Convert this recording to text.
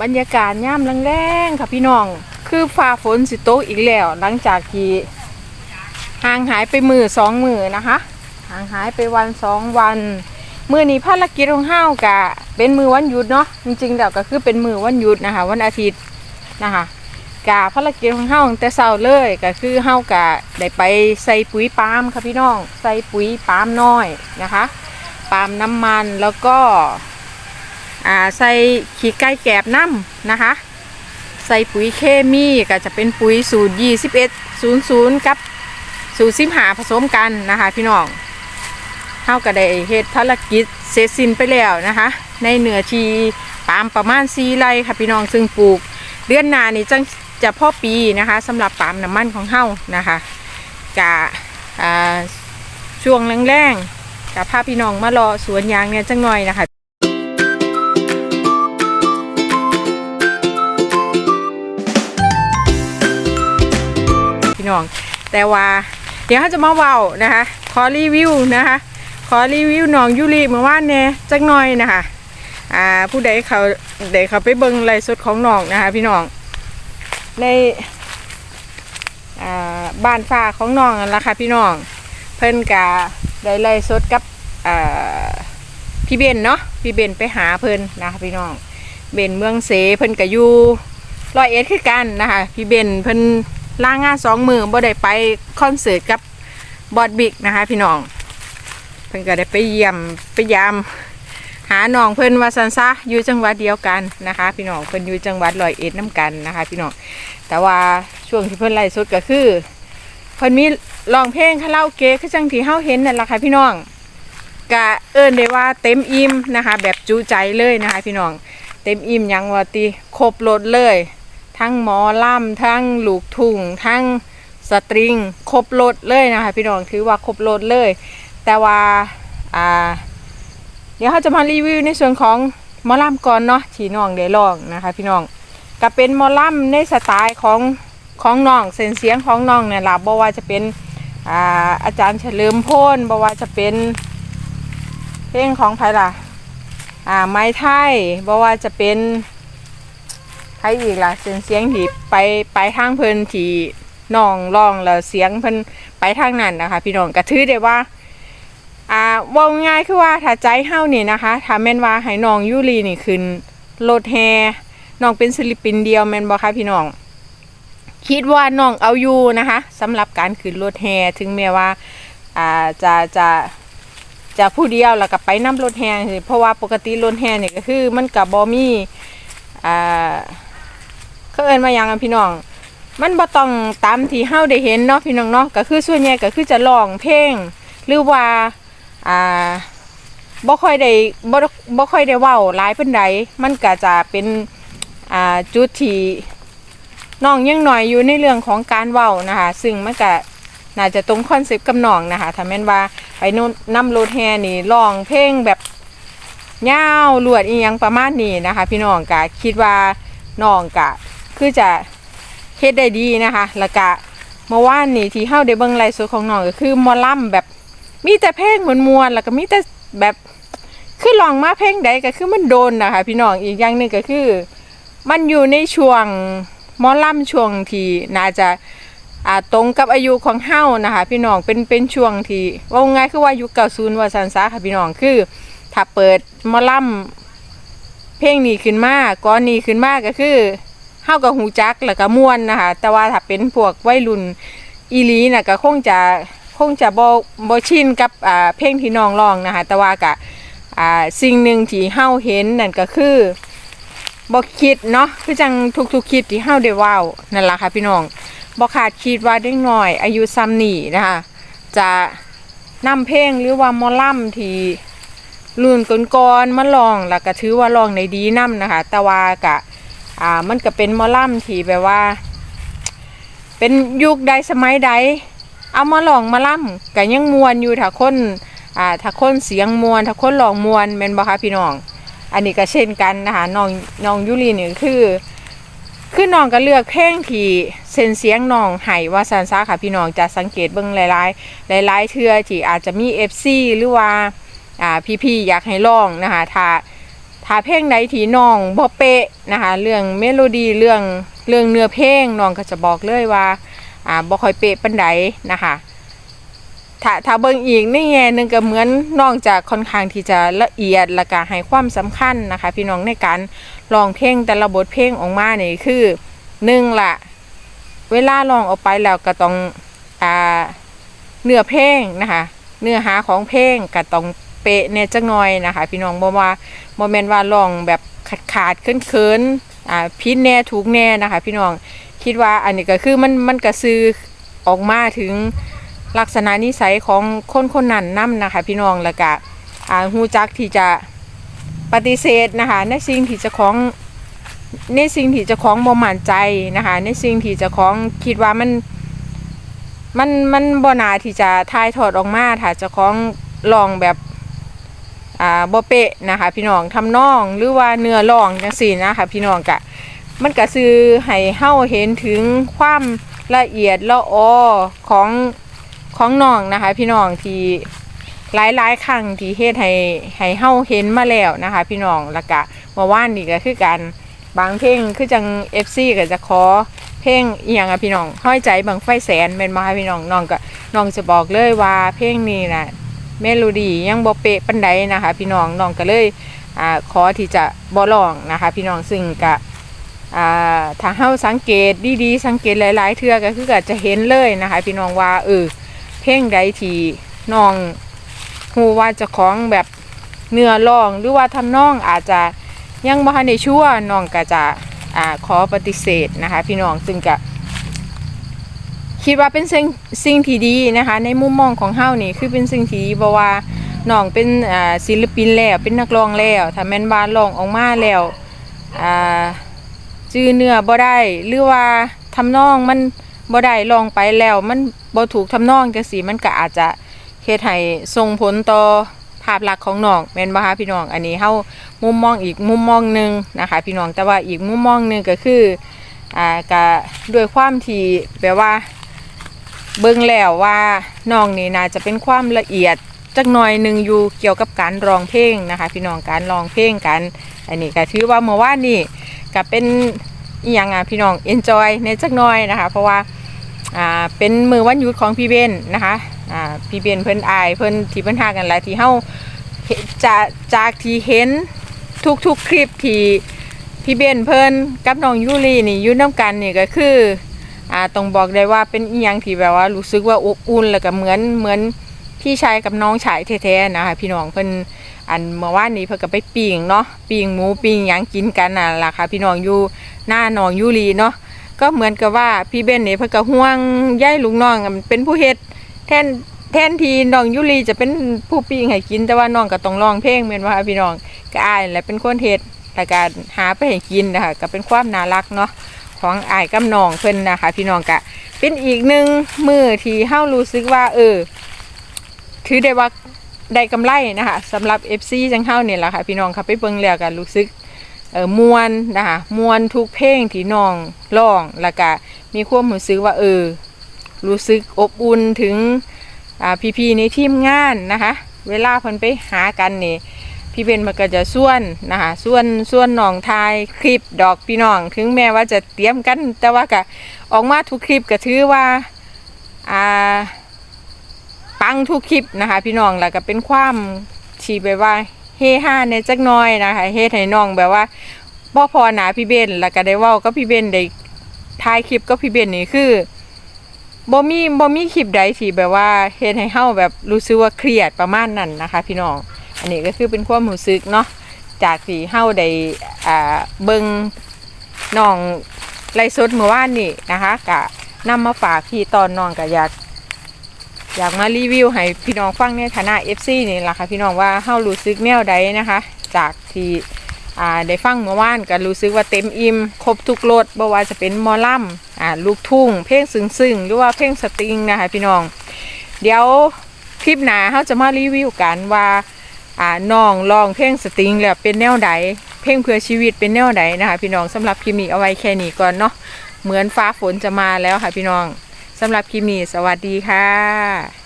บรรยากาศย่ามแรงๆค่ะพี่น้อง คือฟ้าฝนสิโตกอีกแล้ว หลังจากที่ห่างหายไปมือสองมือนะคะห่างหายไปวันสองวันมือนี้ภารกิจของเฮากะเป็นมือวันหยุดเนาะจริงๆแล้วก็คือเป็นมือวันหยุดนะคะ วันอาทิตย์นะคะกะภารกิจของเฮาตั้งแต่เช้าเลยก็คือเฮากะได้ไปใส่ปุ๋ยปาล์มค่ะพี่น้อง ใส่ปุ๋ยปาล์มน้อยนะคะปาล์มน้ำมันแล้วก็ อ่าใส่ขี้ไก่แกบน้ำนะคะ ใส่ปุ๋ยเคมีก็จะเป็นปุ๋ยสูตร 21 00 กับสูตรสิบหาผสมกันนะคะพี่น้องเท่ากับได้เฮ็ดภารกิจเสร็จสิ้นไปแล้วนะคะ ในเหนือทีปาล์มประมาณ4ไร่ค่ะพี่น้องซึ่งปลูกเดือนนานี่จังจะพ่อปีนะคะสำหรับปาล์มน้ำมันของเฮานะคะกะช่วงแรงๆกับพาพี่น้องมารอสวนยางเนี่ยจังหน่อยนะคะ น้อง แต่ว่าเดี๋ยวเขาจะมาเว้านะคะ ขอรีวิวนะคะ ขอรีวิวน้องยูริเมื่อวานเนี่ยจักหน่อยนะคะอ่าผู้ใดเขาใดเขาไปเบิ่งไลฟ์สดของน้องนะคะ พี่น้อง ในอ่าบ้านฟ้าของน้องนั่นละค่ะพี่น้อง เพิ่นกะได้ไลฟ์สดกับอ่าพี่เบนเนาะพี่เบนไปหาเพิ่นนะคะพี่น้องเบนเมืองเสเพิ่นก็อยู่ร้อยเอ็ดคือกันนะคะ พี่เบนเพิ่น ล่างานสองมือบ่ได้ไปคอนเสิร์ตกับบอดบิกนะคะ พี่น้อง เพิ่นก็ได้ไปเยี่ยมไปยาม หาน้องเพิ่นว่าซันซะอยู่จังหวัดเดียวกันนะคะ พี่น้องเพิ่นอยู่จังหวัดร้อยเอ็ดน้กันนะคะ พี่น้องแต่ว่าช่วงที่เพิ่นไล่สดก็คือเพิ่นมีร้องเพลงคาราโอเกะคือจังที่เฮาเห็นนั่นแหละค่ะพี่น้องกะเอิ้นได้ว่าเต็มอิ่มนะคะ แบบจุใจเลยนะคะ พี่น้องเต็มอิ่มยังว่าติครบรถเลย ทั้งหมอล่ำทั้งลูกทุ่งทั้งสตริงครบรถเลยนะคะพี่น้องถือว่าครบรถเลย แต่ว่าอ่าเดี๋ยวเขาจะมารีวิวในส่วนของหมอลำก่อนเนาะที่น้องได้ลองนะคะ พี่น้องก็เป็นหมอลำในสไตล์ของของน้องเส้นเสียงของน้องเนี่ยล่ะบ่ว่าจะเป็นอาอาจารย์เฉลิมพลบ่ว่าจะเป็นเพลงของใครล่ะอ่าไม้ไทยบ่ว่าจะเป็น ครอีกล่ะเส้นเสียงที่ไปไปทางเพิ่นที่น้องร้องแล้วเสียงเพิ่นไปทางนั้นนะคะ พี่น้องก็ถือได้ว่าอ่าว่าง่ายคือว่าถ้าใจเฮานี่นะคะถ้าแม่นว่าให้น้องยูรีนี่ขึ้นรถแฮน้องเป็นศิลปินเดียวแม่นบ่คะพี่น้อง คิดว่าน้องเอาอยู่นะคะสำหรับการขึ้นรถแฮถึงแม้ว่าอ่าจะจะจะผู้เดียวแล้วก็ไปนํรถแฮเพราะว่าปกติรถแฮนี่ก็คือมันก็บ่มีอ่า เขาเอิ้นว่าหยังอะพี่น้อง มันบ่ต้องตามที่เฮาได้เห็นเนาะพี่น้องเนาะก็คือส่วนใหญ่ก็คือจะร้องเพลงหรือว่าอ่าบ่ค่อยได้บ่บ่ค่อยได้เว้าหลายปานใดมันก็จะเป็นอ่าจุดที่น้องยังหน่อยอยู่ในเรื่องของการเว้านะคะ ซึ่งมันก็น่าจะตรงคอนเซปต์กับน้องนะคะถ้าแม่นว่าไปนู่นนำรถแฮนี่ร้องเพลงแบบยาวลวดอีหยังประมาณนี้นะคะ พี่น้องก็คิดว่าน้องก็ คือจะเฮ็ดได้ดีนะคะแล้วก็เมื่อวานนี้ที่เฮาได้เบิ่งไลฟ์สดของน้องก็คือมอลำแบบมีแต่เพลงมวนๆแล้วก็มีแต่แบบคือลองมาเพลงใดก็คือมันโดนนะคะพี่น้องอีกอย่างหนึ่งก็คือ มันอยู่ในช่วงมอลำช่วงที่น่าจะอ่าตรงกับอายุของเฮานะคะ พี่น้องเป็นเป็นช่วงที่ว่าง่ายคือว่ายุคเก่าศูนย์ว่าสันซาค่ะพี่น้องคือ ถ้าเปิดมอลำเพลงนี้ขึ้นมาก้อนนี้ขึ้นมาก็คือ เฮากับหูจักแล้วก็ม่วนนะคะ แต่ว่าถ้าเป็นพวกวัยรุ่นอีลีน่ะก็คงจะคงจะบ่บ่ชินกับอ่าเพลงที่น้องร้องนะคะ แต่ว่ากะอ่าสิ่งหนึ่งที่เฮาเห็นนั่นก็คือบ่คิดเนาะคือจังทุกๆคิดที่เฮาได้ว้านั่นล่ะค่ะพี่น้องบ่คาดคิดว่าเด็กน้อย อายุซ้ำนี้นะคะจะนำเพลงหรือว่ามอลำที่รุ่นก่อนๆมาร้องแล้วก็ถือว่าร้องได้ดีนํนะคะ แต่ว่ากะ อ่ามันก็เป็นมอลำที่แบบว่า เป็นยุคใดสมัยใด เอามาลองมาล่ำก็ยังมวนอยู่ถ้าคนอ่าถ้าคนเสียงมวนถ้าคนลองมวนแม่นบ่คะพี่น้อง อันนี้ก็เช่นกันนะคะน้องน้องยุรีนี่คือคือน้องก็เลือกเพลงที่เส้นเสียงน้องไห้ว่าซันซ่าค่ะพี่น้องจะสังเกตเบิ่งหลายๆหลายๆเทื่อที่อาจจะมี FC หรือว่าอ่าพี่ๆอยากให้ร้องนะคะถ้า ถ้าเพลงใดที่น้องบ่เป๊ะนะคะ เรื่องเมโลดี้เรื่องเรื่องเนื้อเพลงน้องก็จะบอกเลยว่าอ่าบ่ค่อยเป๊ะปานใดนะคะถ้าถ้าเบิ่งอีกในแง่หนึงก็เหมือนน้องจะค่อนข้างที่จะละเอียดและก็ให้ความสำคัญนะคะ พี่น้องในการร้องเพลงแต่ละบทเพลงออกมานี่คือหนึ่งละเวลาร้องออกไปแล้วก็ต้องอ่าเนื้อเพลงนะคะ เนื้อหาของเพลงก็ต้องเป๊ะแน่จักหน่อยนะคะ พี่น้องบ่ว่า บ่แม่นว่าร้องแบบขาดขาดๆเคินๆอ่าผิดแน่ถูกแน่นะคะ พี่น้องคิดว่าอันนี้ก็คือมันมันก็ซื้อออกมาถึงลักษณะนิสัยของคนคนนั้นนํนะคะ พี่น้องแล้วก็อ่าฮู้จักที่จะปฏิเสธนะคะ ในสิ่งที่จะของในสิ่งที่จะของบ่มั่นใจนะคะ ในสิ่งที่จะของคิดว่ามันมันมันบ่นาที่จะทายทอดออกมาถ้าจะของลองแบบ อ่าบ่เปะนะคะพี่น้องทำนองหรือว่าเนื้อร้องจังซี่นะคะพี่น้องกะมันก็ซื้อให้เฮาเห็นถึงความละเอียดละออของของน้องนะคะ พี่น้องที่หลายหลายครั้งที่เฮ็ดให้ให้เฮาเห็นมาแล้วนะคะ พี่น้องแล้วก็เมื่อวานนี่ก็คือการบางเพลงคือจัง FC ก็จะขอเพลงเอียงอะพี่น้องห้อยใจบังไฟแสนแม่นบ่คะพี่น้องน้องก็น้องจะบอกเลยว่าเพลงนี้น่ะ เมโลดี้ยังบ่เป๊ะปานใดนะคะ พี่น้องน้องก็เลยอ่าขอที่จะบ่ร้องนะคะ พี่น้องซึ่งก็อ่าถ้าเฮาสังเกตดีๆสังเกตหลาย ๆ เทื่อก็คือก็จะเห็นเลยนะคะ พี่น้องว่าเออเพลงใดที่น้องฮู้ว่าจะของแบบเนื้อร้องหรือว่าทำนองอาจจะยังบ่ทันได้ชั่วน้องก็จะอ่าขอปฏิเสธนะคะ พี่น้องซึ่งก็ คิดว่าเป็นสิ่งสิ่งที่ดีนะคะ ในมุมมองของเฮานี่คือเป็นสิ่งที่ดีเพราะว่าน้องเป็นศิลปินแล้วเป็นนักร้องแล้วถ้าแม่นว่าร้องออกมาแล้วจื้อเนื้อบ่ได้หรือว่าทำนองมันบ่ได้ลองไปแล้ว มันบ่ถูกทำนองจังซี่มันก็อาจจะเฮ็ดให้ส่งผลต่อภาพลักษณ์ของน้องแม่นบ่คะพี่น้อง อันนี้เฮามุมมองอีกมุมมองหนึงนะคะ พี่น้องแต่ว่าอีกมุมมองหนึงก็คืออ่าก็ด้วยความที่แบบว่า เบิ่งแล้วว่าน้องนี่น่าจะเป็นความละเอียดจักหน่อยหนึ่งอยู่เกี่ยวกับการร้องเพลงนะคะ พี่น้องการร้องเพลงกัน อันนี้ก็ถือว่าเมื่อวานนี้ก็เป็นอีหยังอะพี่น้อง enjoy ในจักหน่อยนะคะ เพราะว่าอ่าเป็นมือวันหยุดของพี่เบนนะคะอ่าพี่เบนเพิ่นอายเพิ่นที่เพิ่นหากันหลายที่เฮาจากจากที่เห็นทุกๆคลิปที่พี่เบนเพิ่นกับน้องยูรีนี่อยู่น้ำกันนี่ก็คือ อ่าต้องบอกได้ว่าเป็นอีหยังที่แบบว่ารู้สึกว่าอบอุ่นแล้วก็เหมือนเหมือนพี่ชายกับน้องชายแท้ๆนะคะพี่น้องเพิ่นอันเมื่อวานนี้เพิ่นก็ไปปิ้งเนาะปิ้งหมูปิ้งหยังกินกันน่ะล่ะค่ะพี่น้องอยู่หน้าน้องยูรีเนาะก็เหมือนกับว่าพี่เบนนี่เพิ่นก็ห่วงย่ายลูกน้องเป็นผู้เฮ็ดแทนแทนทีน้องยุลีจะเป็นผู้ปิ้งให้กินแต่ว่าน้องก็ต้องร้องเพลงแม่นว่าพี่น้องก็อายแหละเป็นคนเฮ็ดแต่การหาไปให้กินนะคะก็เป็นความน่ารักเนาะ ของอายกับน้องเพิ่นนะคะ พี่น้องก็เป็นอีกหนึ่งมือที่เฮารู้สึกว่า เออ ถือได้ว่าได้กำไรนะคะสำหรับ FC จังเฮาเนี่ยแหละค่ะ พี่น้องค่ะไปเบิ่งแล้วก็รู้สึกเออมวนนะคะมวนทุกเพลงที่น้องร้องแล้วก็มีความรู้สึกว่าเออ รู้สึกอบอุ่นถึงอ่าพี่ๆในทีมงานนะคะ เวลาเพิ่นไปหากันนี่ พี่เบนมันก็จะส่วนนะคะส่วนส่วนน้องทายคลิปดอกพี่น้อง ถึงแม้ว่าจะเตรียมกัน แต่ว่าก็ออกมาทุกคลิปก็ถือว่าอ่าปังทุกคลิปนะคะพี่น้องแล้วก็เป็นความที่แบบว่าเฮฮาในจักหน้อยนะคะเฮ็ดให้น้องแบบว่าบ่พอหนาพี่เบนแล้วก็ได้ว้าก็พี่เบนได้ถ่ายคลิปก็พี่เบนนี่คือบ่มีบ่มีคลิปใดที่แบบว่าเฮ็ดให้เฮาแบบรู้สึกว่าเครียดประมาณนั้นนะคะ พี่น้อง อันนี้ก็คือเป็นความรู้สึกเนาะจากที่เฮาได้อ่าเบิ่งน้องไลฟ์สดเมื่อวานนี่นะคะก็นำมาฝากพี่ตอนน้องก็อยากอยากมารีวิวให้พี่น้องฟังในฐานะ FC นี่แหละค่ะพี่น้องว่าเฮารู้สึกแนวใดนะคะ จากที่อ่าได้ฟังเมื่อวานก็รู้สึกว่าเต็มอิ่มครบทุกรสบ่ว่าจะเป็นมอลำอ่าลูกทุ่ง เพลงซึ้งๆหรือว่าเพลงสตริงนะคะพี่น้อง เดี๋ยวคลิปหน้าเฮาจะมารีวิวกันว่า อ่าน้องลองเพลงสตริงแล้วเป็นแนวใดเพลงเพื่อชีวิตเป็นแนวใดนะคะพี่น้องสำหรับคลิปนี้เอาไว้แค่นี้ก่อนเนาะเหมือนฟ้าฝนจะมาแล้วค่ะพี่น้องสำหรับคลิปนี้สวัสดีค่ะ